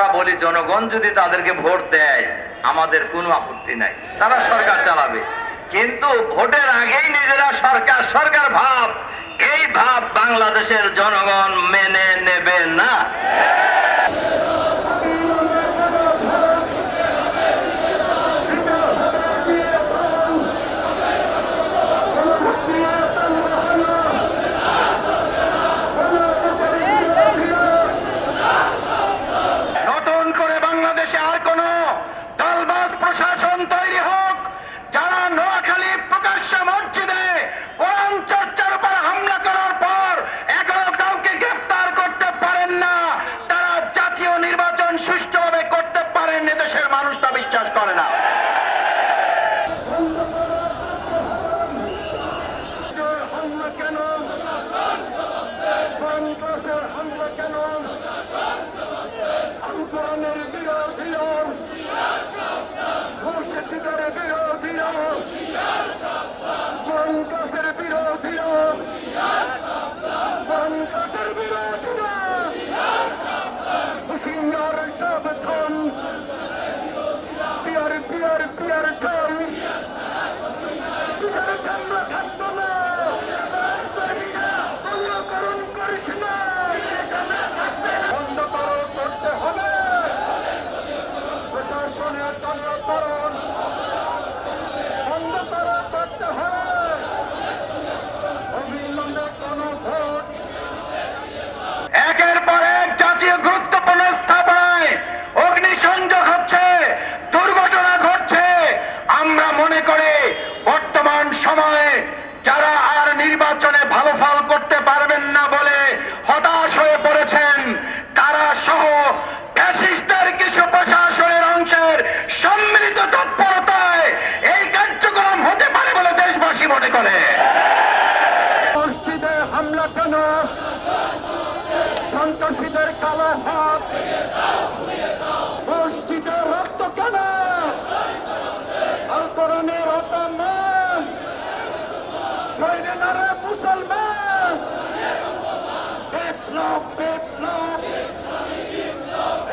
আমরা বলি, জনগণ যদি তাদেরকে ভোট দেয়, আমাদের কোনো আপত্তি নাই। তারা সরকার চালাবে। কিন্তু ভোটের আগেই নিজেরা সরকার সরকার ভাব। এই ভাব বাংলাদেশের জনগণ মেনে নেবে না। মনে করে। মসজিদে হামলা কেন? সন্ত্রাসীদের কালো হাত। মসজিদে রক্ত কেন? আলকরণের অপমান মুসলমান। বিপ্লব বিপ্লব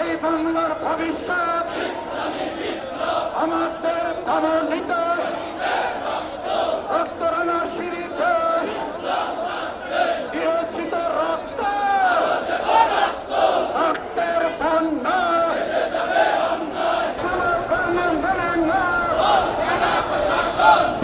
এই বাংলার ভবিষ্যৎ। আমাদের মনোনীত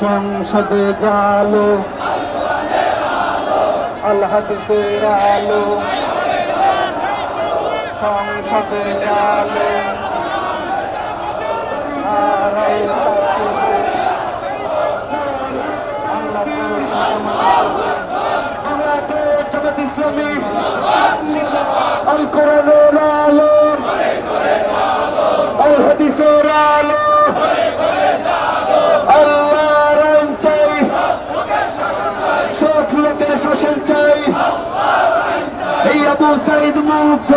সংসদে জালো আল্লাহাদিসের আলো সংসদে জালো আবু সাইদ মুক্ত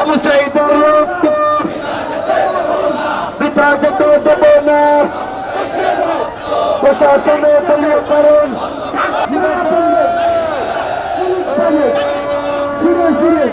আবু সাইদ রক্ত পিতা যেত দেব না প্রশাসনে দলীয় কারণ ফিরে ফিরে